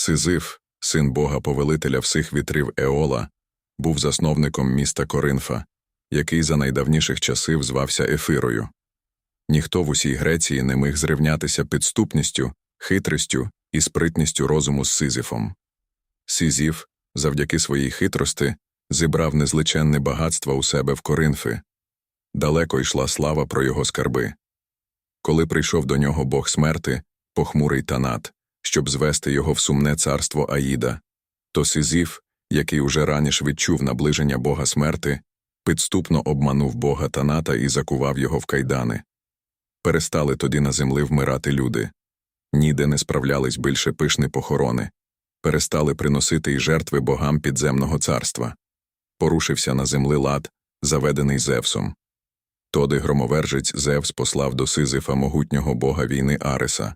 Сизиф, син бога повелителя всіх вітрів Еола, був засновником міста Коринфа, який за найдавніших часів звався Ефирою. Ніхто в усій Греції не міг зрівнятися підступністю, хитрістю і спритністю розуму з Сизифом. Сизіф, завдяки своїй хитрости, зібрав незличенне багатство у себе в Коринфи. Далеко йшла слава про його скарби. Коли прийшов до нього бог смерти, похмурий Танат, щоб звести його в сумне царство Аїда, то Сизіф, який уже раніше відчув наближення бога смерти, підступно обманув бога Таната і закував його в кайдани. Перестали тоді на землі вмирати люди. Ніде не справлялись більше пишні похорони, перестали приносити й жертви богам підземного царства. Порушився на землі лад, заведений Зевсом. Тоди громовержець Зевс послав до Сизифа могутнього бога війни Ареса.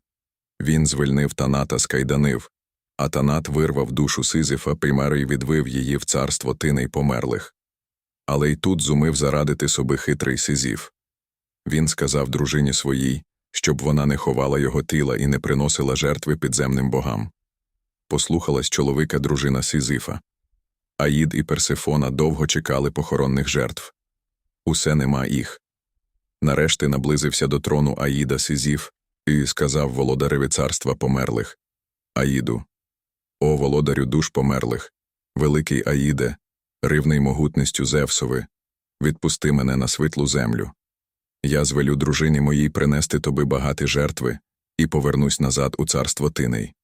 Він звільнив Таната з кайданив, а Танат вирвав душу Сизифа примеру й відвив її в царство тиней померлих. Але й тут зумив зарадити собі хитрий Сизіф. Він сказав дружині своїй, щоб вона не ховала його тіла і не приносила жертви підземним богам. Послухалась чоловіка дружина Сизифа. Аїд і Персифона довго чекали похоронних жертв. Усе нема їх. Нарешті наблизився до трону Аїда Сизіф і сказав володареві царства померлих Аїду, о володарю душ померлих, великий Аїде, ривний могутністю Зевсови, відпусти мене на світлу землю. Я звелю дружині моїй принести тобі багаті жертви і повернусь назад у царство тиней.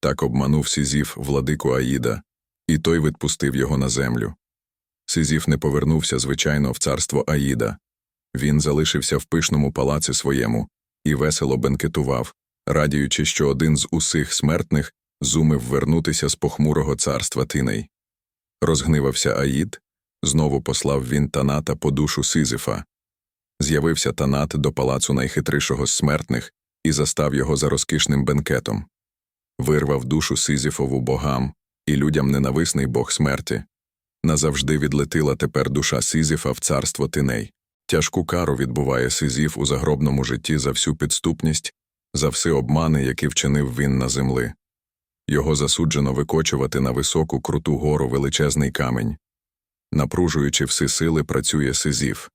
Так обманув Сізіф владику Аїда, і той відпустив його на землю. Сизіф не повернувся, звичайно, в царство Аїда. Він залишився в пишному палаці своєму і весело бенкетував, радіючи, що один з усіх смертних зумив вернутися з похмурого царства тиней. Розгнивався Аїд, знову послав він Таната по душу Сизифа. З'явився Танат до палацу найхитрішого з смертних і застав його за розкішним бенкетом. Вирвав душу Сизифову богам і людям ненависний бог смерті. Назавжди відлетила тепер душа Сизіфа в царство тиней. Тяжку кару відбуває Сизіф у загробному житті за всю підступність, за всі обмани, які вчинив він на землі. Його засуджено викочувати на високу круту гору величезний камінь. Напружуючи всі сили, працює Сизіф.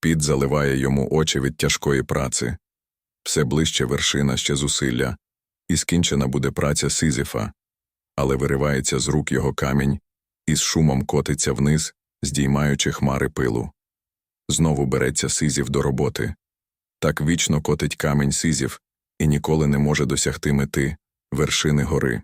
Під заливає йому очі від тяжкої праці. Все ближче вершина ще зусилля, і скінчена буде праця Сизіфа, але виривається з рук його камінь і з шумом котиться вниз, здіймаючи хмари пилу. Знову береться Сизів до роботи. Так вічно котить камінь Сизів і ніколи не може досягти мети вершини гори.